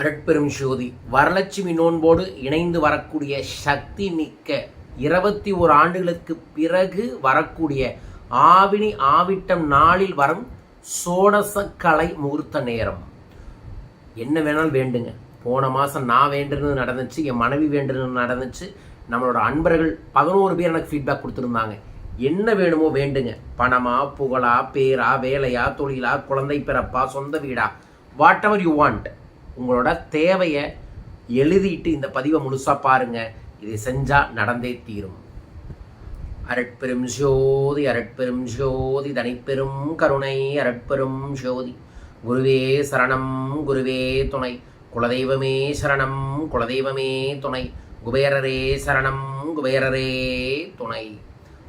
அருட்பெரும் ஜோதி வரலட்சுமி நோன்போடு இணைந்து வரக்கூடிய சக்தி மிக்க இருபத்தி ஒரு ஆண்டுகளுக்கு பிறகு வரக்கூடிய ஆவினி ஆவிட்டம் நாளில் வரும் சோடச கலை முகூர்த்த நேரம். என்ன வேணாலும் வேண்டுங்க. போன மாதம் நான் வேண்டுனது நடந்துச்சு என் மனைவி வேண்டுனது நடந்துச்சு. நம்மளோட அன்பர்கள் பதினோரு பேர் எனக்கு ஃபீட்பேக் கொடுத்துருந்தாங்க. என்ன வேணுமோ வேண்டுங்க. பணமா புகழா பேரா வேலையா தொழிலா குழந்தை பிறப்பா சொந்த வீடா வாட் எவர் யூ வாண்ட் உங்களோட தேவையை எழுதிட்டு இந்த பதிவை முழுசாக பாருங்க. இதை செஞ்சால் நடந்தே தீரும். அரட்பெரும் ஜோதி அரட்பெரும் ஜோதி தனிப்பெரும் கருணை அரட்பெரும் ஜோதி. குருவே சரணம் குருவே துணை. குலதெய்வமே சரணம் குலதெய்வமே துணை. குபேரரே சரணம் குபேரரே துணை.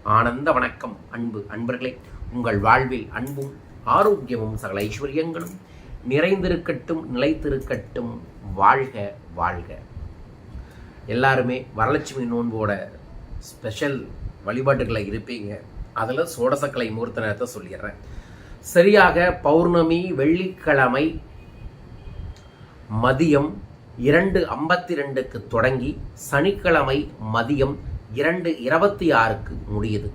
ஆனந்த வணக்கம் அன்பு அன்பர்களே. உங்கள் வாழ்வில் அன்பும் ஆரோக்கியமும் சகல ஐஸ்வர்யங்களும். நிறைந்திருக்கட்டும் நிலைத்திருக்கட்டும் வாழ்க வாழ்க. எல்லாருமே வரலட்சுமி நோன்போட ஸ்பெஷல் வழிபாட்டுகளை இருப்பீங்க. அதில் சோடசக்கலை முகூர்த்த நேரத்தை சொல்லிடுறேன். சரியாக பௌர்ணமி வெள்ளிக்கிழமை மதியம் இரண்டு ஐம்பத்தி ரெண்டுக்கு தொடங்கி சனிக்கிழமை மதியம் இரண்டு இருபத்தி ஆறுக்கு முடியுது.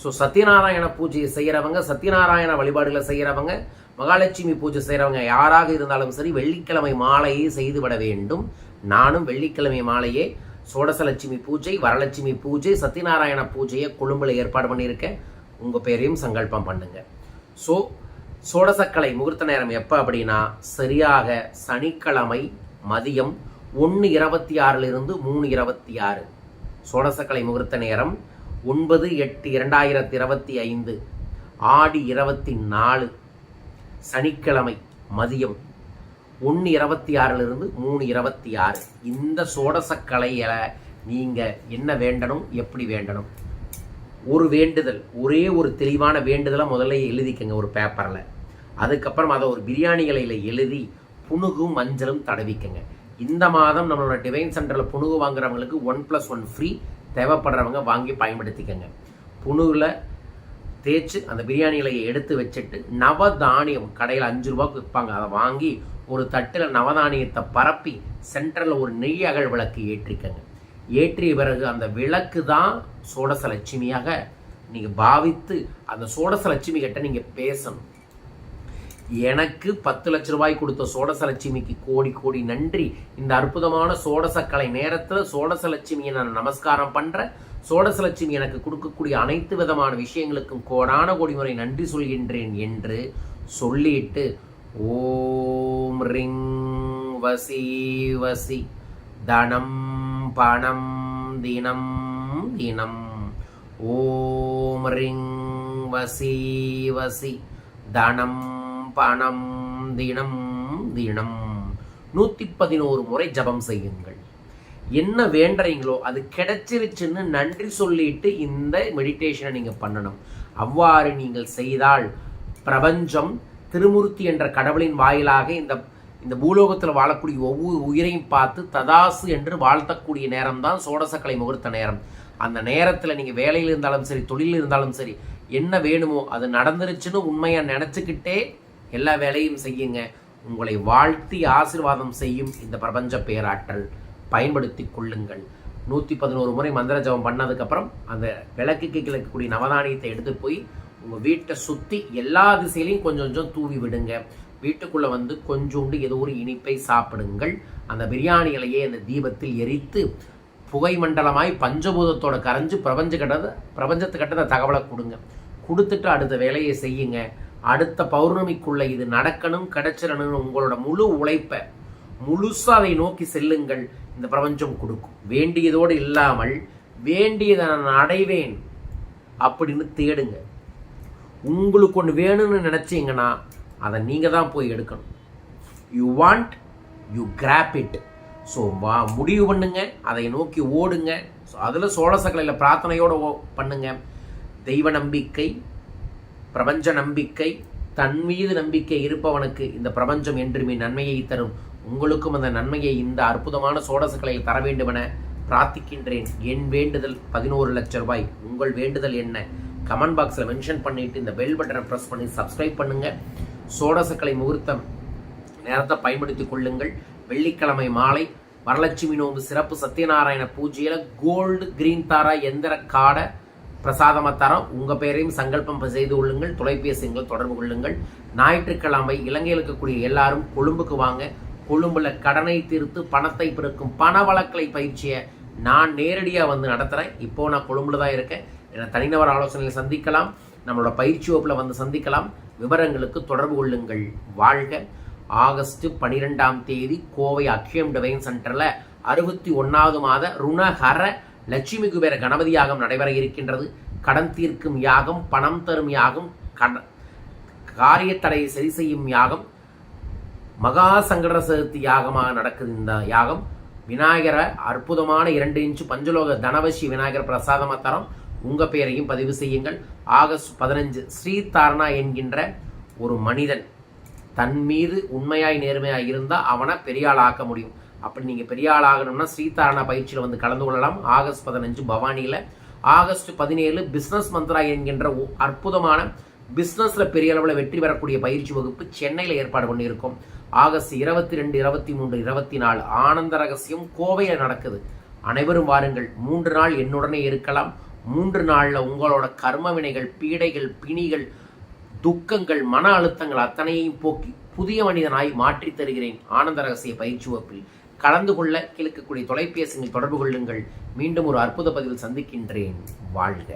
ஸோ சத்யநாராயண பூஜையை செய்கிறவங்க சத்யநாராயண வழிபாடுகளை செய்கிறவங்க மகாலட்சுமி பூஜை செய்கிறவங்க யாராக இருந்தாலும் சரி வெள்ளிக்கிழமை மாலையே செய்துவிட வேண்டும். நானும் வெள்ளிக்கிழமை மாலையே சோடசலட்சுமி பூஜை வரலட்சுமி பூஜை சத்யநாராயண பூஜையை கொழும்பில் ஏற்பாடு பண்ணியிருக்கேன். உங்கள் பேரையும் சங்கல்பம் பண்ணுங்கள் ஸோ சோடசக்கலை முகூர்த்த நேரம் எப்போ அப்படின்னா சரியாக சனிக்கிழமை மதியம் ஒன்று இருபத்தி ஆறிலிருந்து மூணு இருபத்தி ஆறு. சோடசக்கலை முகூர்த்த நேரம் ஒன்பது எட்டு இரண்டாயிரத்தி இருபத்தி ஐந்து ஆடி இருபத்தி நாலு சனிக்கிழமை மதியம் ஒன்று இருபத்தி ஆறிலிருந்து மூணு இருபத்தி ஆறு. இந்த சோடசக்கலையில் நீங்கள் என்ன வேண்டணும் எப்படி வேண்டணும்? ஒரு வேண்டுதல் ஒரே ஒரு தெளிவான வேண்டுதலை முதல்ல எழுதிக்கங்க ஒரு பேப்பரில். அதுக்கப்புறம் அதை ஒரு பிரியாணி இலையில் எழுதி புணுகும் மஞ்சளும் தடவிக்கங்க. இந்த மாதம் நம்மளோட டிவைன் சென்டரில் புணுகு வாங்குறவங்களுக்கு ஒன் ப்ளஸ் ஒன் ஃப்ரீ தேவைப்படுறவங்க வாங்கி பயன்படுத்திக்கங்க. புணுவில் தேய்ச்சி அந்த பிரியாணி இலையை எடுத்து வச்சுட்டு நவதானியம் கடையில் அஞ்சு ரூபாய்க்கு விற்பாங்க அதை வாங்கி ஒரு தட்டில் நவதானியத்தை பரப்பி சென்டரில் ஒரு நெய் அகல் விளக்கு ஏற்றிக்கங்க. ஏற்றிய பிறகு அந்த விளக்கு தான் சோடச லட்சுமியாக நீங்கள் பாவித்து அந்த சோடச லட்சுமி கிட்ட நீங்கள் பேசணும். எனக்கு பத்து லட்ச ரூபாய் கொடுத்த சோடசலட்சுமிக்கு கோடி கோடி நன்றி. இந்த அற்புதமான சோடசக்கலை நேரத்தில் சோடசலட்சுமியை நான் நமஸ்காரம் பண்ணுறேன் சோடசலட்சுமி எனக்கு கொடுக்கக்கூடிய அனைத்து விதமான விஷயங்களுக்கும் கோடான கோடி முறை நன்றி சொல்கின்றேன் என்று சொல்லிட்டு ஓம் ரிங் வசி வசி தனம் பணம் தினம் தினம். ஓம் ரிங் வசி வசி தனம் பணம் தினம் தினம். நூற்றி பதினோரு முறை ஜபம் செய்யுங்கள். என்ன வேண்டுறீங்களோ அது கிடைச்சிருச்சுன்னு நன்றி சொல்லிட்டு இந்த மெடிடேஷனை நீங்கள் பண்ணணும். அவ்வாறு நீங்கள் செய்தால் பிரபஞ்சம் திருமூர்த்தி என்ற கடவுளின் வாயிலாக இந்த இந்த பூலோகத்தில் வாழக்கூடிய ஒவ்வொரு உயிரையும் பார்த்து ததாசு என்று வாழ்த்தக்கூடிய நேரம் தான் சோடசக்கலை முகூர்த்த நேரம். அந்த நேரத்தில் நீங்கள் வேலையில் இருந்தாலும் சரி தொழிலில் இருந்தாலும் சரி என்ன வேணுமோ அது நடந்துருச்சுன்னு உண்மையாக நினச்சிக்கிட்டே எல்லா வேலையும் செய்யுங்க. உங்களை வாழ்த்தி ஆசீர்வாதம் செய்யும் இந்த பிரபஞ்ச பேராற்றல் பயன்படுத்தி கொள்ளுங்கள். நூற்றி பதினோரு முறை மந்திர ஜபம் பண்ணதுக்கப்புறம் அந்த விளக்குக்கு கிழக்கக்கூடிய நவதானியத்தை எடுத்து போய் உங்கள் வீட்டை சுற்றி எல்லா திசையிலையும் கொஞ்சம் கொஞ்சம் தூவி விடுங்க. வீட்டுக்குள்ளே வந்து கொஞ்சோண்டு ஏதோ ஒரு இனிப்பை சாப்பிடுங்கள். அந்த பிரியாணி இலையை அந்த தீபத்தில் எரித்து புகை மண்டலமாய் பஞ்சபூதத்தோட கரைஞ்சு பிரபஞ்ச கட்டத பிரபஞ்சத்துக்கிட்ட அந்த தகவலை கொடுங்க. கொடுத்துட்டு அடுத்த வேலையை செய்யுங்க. அடுத்த பௌர்ணமிக்குள்ள இது நடக்கணும் கிடைச்சிடணும் உங்களோட முழு உழைப்பை முழுசா அதை நோக்கி செல்லுங்கள். இந்த பிரபஞ்சம் கொடுக்கும். வேண்டியதோடு இல்லாமல் வேண்டியதை நான் அடைவேன் அப்படின்னு தேடுங்க. உங்களுக்கு ஒன்று வேணும்னு நினச்சிங்கன்னா அதை நீங்கள் தான் போய் எடுக்கணும். You want you grab it so வா முடிவு பண்ணுங்க. அதை நோக்கி ஓடுங்க. ஸோ அதில் சோழசக்கலையில் பிரார்த்தனையோடு ஓ பண்ணுங்க. தெய்வ நம்பிக்கை பிரபஞ்ச நம்பிக்கை தன் மீது நம்பிக்கை இருப்பவனுக்கு இந்த பிரபஞ்சம் என்றுமே நன்மையை தரும். உங்களுக்கும் அந்த நன்மையை இந்த அற்புதமான சோடசக்கலையில் தர வேண்டுமென பிரார்த்திக்கின்றேன். என் வேண்டுதல் பதினோரு லட்சம் ரூபாய். உங்கள் வேண்டுதல் என்ன? கமெண்ட் பாக்ஸில் மென்ஷன் பண்ணிவிட்டு இந்த பெல் பட்டனை ப்ரெஸ் பண்ணி சப்ஸ்கிரைப் பண்ணுங்கள் சோடசக்கலை முகூர்த்தம் நேரத்தை பயன்படுத்திக் கொள்ளுங்கள். வெள்ளிக்கிழமை மாலை வரலட்சுமி நோம்பு சிறப்பு சத்யநாராயண பூஜையில் கோல்டு கிரீன் தாரா எந்திர காடை பிரசாதமாக உங்கள் பெயரையும் சங்கல்பம் செய்து கொள்ளுங்கள் தொலைபேசிகள் தொடர்பு கொள்ளுங்கள். ஞாயிற்றுக்கிழமை இலங்கையில் இருக்கக்கூடிய எல்லாரும் கொழும்புக்கு வாங்க. கொழும்பில் கடனை தீர்த்து பணத்தை பிறக்கும் பண வழக்கலை பயிற்சியை நான் நேரடியாக வந்து நடத்துகிறேன் இப்போ நான் கொழும்புல தான் இருக்கேன். என்னை தனிநபர் ஆலோசனையில் சந்திக்கலாம். நம்மளோட பயிற்சி வகுப்பில் வந்து சந்திக்கலாம். விவரங்களுக்கு தொடர்பு கொள்ளுங்கள். வாழ்க. ஆகஸ்ட் பனிரெண்டாம் தேதி கோவை அக்ஷயம் டிவைன் சென்டரில் அறுபத்தி ஒன்றாவது மாத ருணஹர லட்சுமி குபேர கணபதி யாகம் நடைபெற இருக்கின்றது. கடன் தீர்க்கும் யாகம் பணம் தரும் யாகம் கட காரியத்தடையை சரி செய்யும் யாகம் மகா சங்கட சதுர்த்தி யாகமாக நடக்குது இந்த யாகம். விநாயகரை அற்புதமான இரண்டு இன்ச்சு பஞ்சலோக தனவசி விநாயகர் பிரசாதமாக தரம். உங்க பெயரையும் பதிவு செய்யுங்கள். ஆகஸ்ட் பதினஞ்சு ஸ்ரீதாரணா என்கின்ற ஒரு மனிதன் தன் மீது உண்மையாய் நேர்மையாக இருந்தால் அவனை பெரியாள் ஆக்க முடியும். அப்படி நீங்கள் பெரிய ஆள் ஆகணும்னா ஸ்ரீதாரண பயிற்சியில் வந்து கலந்து கொள்ளலாம். ஆகஸ்ட் பதினஞ்சு பவானியில். ஆகஸ்ட் பதினேழு பிஸ்னஸ் மந்த்ரா என்கின்ற ஒ- அற்புதமான பிஸ்னஸில் பெரிய அளவில் வெற்றி பெறக்கூடிய பயிற்சி வகுப்பு சென்னையில் ஏற்பாடு பண்ணியிருக்கோம். ஆகஸ்ட் இருபத்தி ரெண்டு இருபத்தி மூன்று இருபத்தி நாலு ஆனந்த ரகசியம் கோவையில் நடக்குது. அனைவரும் வாருங்கள். மூன்று நாள் என்னுடனே இருக்கலாம். மூன்று நாளில் உங்களோட கர்ம வினைகள் பீடைகள் பிணிகள் துக்கங்கள் மன அழுத்தங்கள் அத்தனையையும் போக்கி புதிய மனிதனாய் மாற்றித் தருகிறேன். ஆனந்த ரகசிய பயிற்சி வகுப்பில். கலந்து கொள்ள கிழக்கக்கூடிய தொலைபேசியில் தொடர்பு கொள்ளுங்கள். மீண்டும் ஒரு அற்புத பதிவில் சந்திக்கின்றேன். வாழ்க.